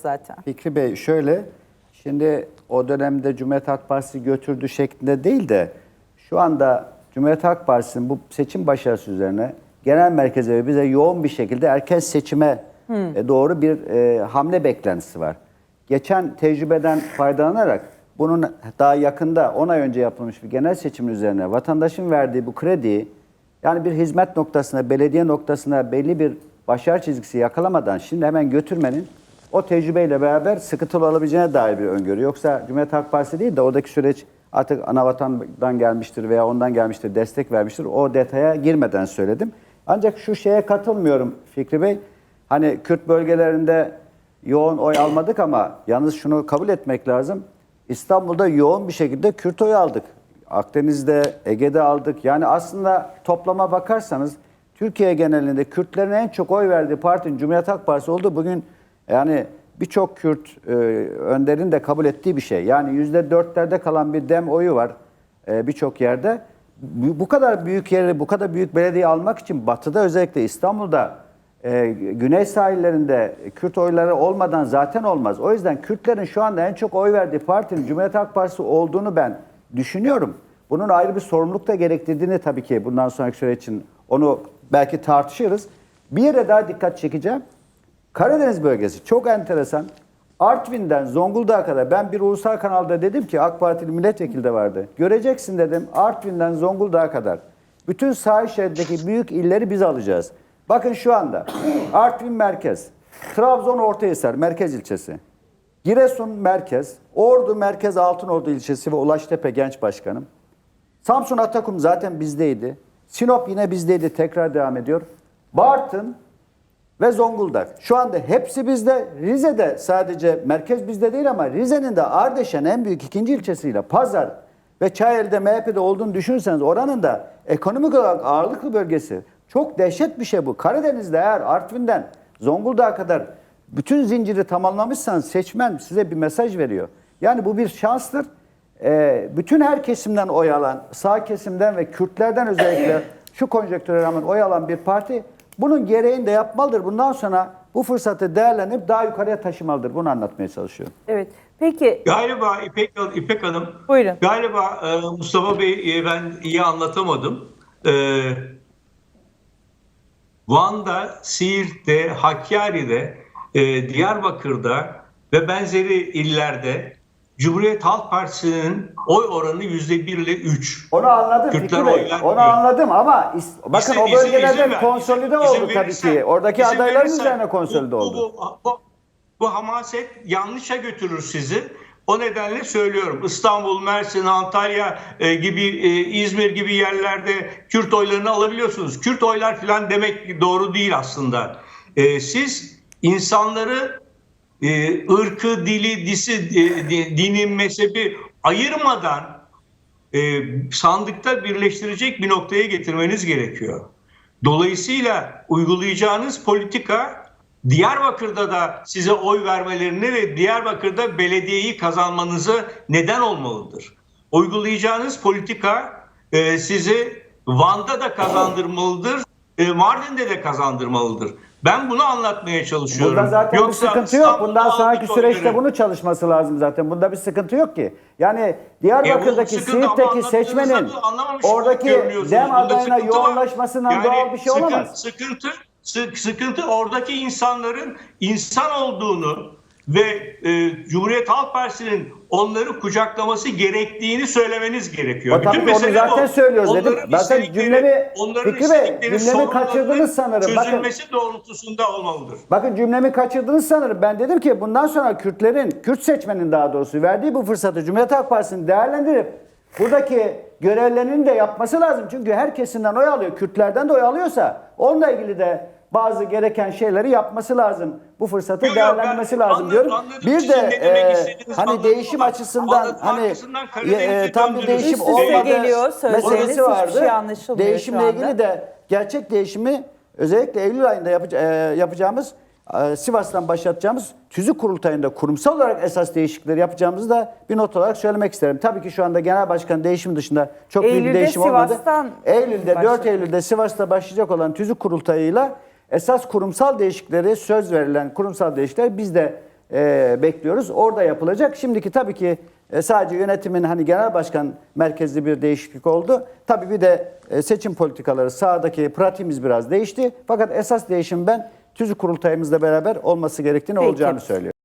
zaten. Fikri Bey şöyle, şimdi o dönemde Cumhuriyet Halk Partisi götürdü şeklinde değil de şu anda Cumhuriyet Halk Partisi'nin bu seçim başarısı üzerine genel merkeze ve bize yoğun bir şekilde erken seçime e, doğru bir e, hamle beklentisi var. Geçen tecrübeden faydalanarak bunun daha yakında 10 ay önce yapılmış bir genel seçimin üzerine vatandaşın verdiği bu krediyi yani bir hizmet noktasına, belediye noktasına belli bir başarı çizgisi yakalamadan şimdi hemen götürmenin o tecrübeyle beraber sıkıntılı olabileceğine dair bir öngörü. Yoksa Cumhuriyet Halk Partisi değil de oradaki süreç artık anavatandan gelmiştir veya ondan gelmiştir, destek vermiştir. O detaya girmeden söyledim. Ancak şu şeye katılmıyorum Fikri Bey. Hani Kürt bölgelerinde yoğun oy almadık ama yalnız şunu kabul etmek lazım. İstanbul'da yoğun bir şekilde Kürt oyu aldık. Akdeniz'de, Ege'de aldık. Yani aslında toplama bakarsanız Türkiye genelinde Kürtlerin en çok oy verdiği partinin Cumhuriyet Halk Partisi oldu. Bugün yani birçok Kürt e, önderin de kabul ettiği bir şey. Yani yüzde dörtlerde kalan bir dem oyu var e, birçok yerde. Bu kadar büyük yeri, bu kadar büyük belediye almak için Batı'da özellikle İstanbul'da e, güney sahillerinde Kürt oyları olmadan zaten olmaz. O yüzden Kürtlerin şu anda en çok oy verdiği partinin Cumhuriyet Halk Partisi olduğunu ben düşünüyorum. Bunun ayrı bir sorumluluk da gerektirdiğini tabii ki bundan sonraki süreç için onu belki tartışırız. Bir yere daha dikkat çekeceğim. Karadeniz bölgesi çok enteresan. Artvin'den Zonguldak'a kadar ben bir ulusal kanalda dedim ki AK Partili milletvekili de vardı. Göreceksin dedim Artvin'den Zonguldak'a kadar. Bütün sahil şeridindeki büyük illeri biz alacağız. Bakın şu anda Artvin merkez, Trabzon Ortahisar merkez ilçesi, Giresun merkez, Ordu merkez Altınordu ilçesi ve Ulaştepe genç başkanım. Samsun Atakum zaten bizdeydi. Sinop yine bizdeydi tekrar devam ediyor. Bartın ve Zonguldak. Şu anda hepsi bizde. Rize'de sadece merkez bizde değil ama Rize'nin de Ardeşen en büyük ikinci ilçesiyle Pazar ve Çayeli'de MHP'de olduğunu düşünürseniz oranın da ekonomik olarak ağırlıklı bölgesi. Çok dehşet bir şey bu. Karadeniz'de eğer Artvin'den Zonguldak'a kadar bütün zinciri tamamlamışsanız seçmen size bir mesaj veriyor. Yani bu bir şanstır. Ee, bütün her kesimden oy alan, sağ kesimden ve Kürtlerden özellikle şu konjonktüre rağmen oy alan bir parti bunun gereğini de yapmalıdır. Bundan sonra bu fırsatı değerlendirip daha yukarıya taşımalıdır. Bunu anlatmaya çalışıyorum. Evet. Peki Galiba İpek, İpek Hanım, Buyurun. galiba e, Mustafa Bey e, ben iyi anlatamadım. E, Van'da, Siirt'te, Hakkari'de, e, Diyarbakır'da ve benzeri illerde Cumhuriyet Halk Partisi'nin oy oranı yüzde bir ile üç. Onu anladım Kürtler Fikri Bey. Onu anladım ama is- bakın İzin- o izin- bölgelerde izin ver, konsolide izin- oldu izin tabii verirsen- ki. Oradaki izin adayların verirsen üzerine konsolide bu- bu- oldu. Bu, bu, bu hamaset yanlışa götürür sizi. O nedenle söylüyorum. İstanbul, Mersin, Antalya e, gibi, e, İzmir gibi yerlerde Kürt oylarını alabiliyorsunuz. Kürt oylar falan demek doğru değil aslında. E, siz insanları e, ırkı, dili, disi, e, di- dini, mezhebi ayırmadan e, sandıkta birleştirecek bir noktaya getirmeniz gerekiyor. Dolayısıyla uygulayacağınız politika Diyarbakır'da da size oy vermelerini ve Diyarbakır'da belediyeyi kazanmanızı neden olmalıdır. Uygulayacağınız politika e, sizi Van'da da kazandırmalıdır, e, Mardin'de de kazandırmalıdır. Ben bunu anlatmaya çalışıyorum. Bunda zaten Yoksa bir sıkıntı yok. Bundan sonraki süreçte bunu çalışması lazım zaten. Bunda bir sıkıntı yok ki. Yani Diyarbakır'daki, ama Siirt'teki seçmenin oradaki dem adayına yoğunlaşmasından Yani doğal bir şey sıkıntı- olamaz. Sıkıntı, sı- sıkıntı oradaki insanların insan olduğunu ve e, Cumhuriyet Halk Partisi'nin onları kucaklaması gerektiğini söylemeniz gerekiyor. O tabii Bütün mesele zaten bu. söylüyoruz dedim. Onların Zaten istedikleri- cümlemi- onların Fikri Bey, cümlemi kaçırdınız sanırım. Bakın- Çözülmesi doğrultusunda olmalıdır. Bakın cümlemi kaçırdınız sanırım. Ben dedim ki bundan sonra Kürtlerin, Kürt seçmenin daha doğrusu verdiği bu fırsatı Cumhuriyet Halk Partisi'nin değerlendirip buradaki görevlerini de yapması lazım. Çünkü her kesimden oy alıyor. Kürtlerden de oy alıyorsa onunla ilgili de bazı gereken şeyleri yapması lazım. Bu fırsatı Yok, değerlendirmesi ben lazım anladım, diyorum. anladım. Bir de e, hani değişim açısından hani e, Karadeniz'e tam bir değişim Üst üste olmadı geliyor meselesi hiçbir vardı. şey Değişimle ilgili de gerçek değişimi özellikle Eylül ayında yapaca- e, yapacağımız e, Sivas'tan başlatacağımız tüzük kurultayında kurumsal olarak esas değişiklikleri yapacağımızı da bir not olarak söylemek isterim. Tabii ki şu anda genel başkan değişim dışında çok büyük bir Eylül'de değişim Sivas'tan olmadı. Eylül'de 4 başlayacak. Eylül'de Sivas'ta başlayacak olan tüzük kurultayıyla esas kurumsal değişiklikleri söz verilen kurumsal değişiklikleri biz de e, bekliyoruz. Orada yapılacak. Şimdiki tabii ki e, sadece yönetimin hani genel başkan merkezli bir değişiklik oldu. Tabii bir de e, seçim politikaları sahadaki pratiğimiz biraz değişti. Fakat esas değişim ben tüzük kurultayımızla beraber olması gerektiğini Peki. olacağını söylüyorum.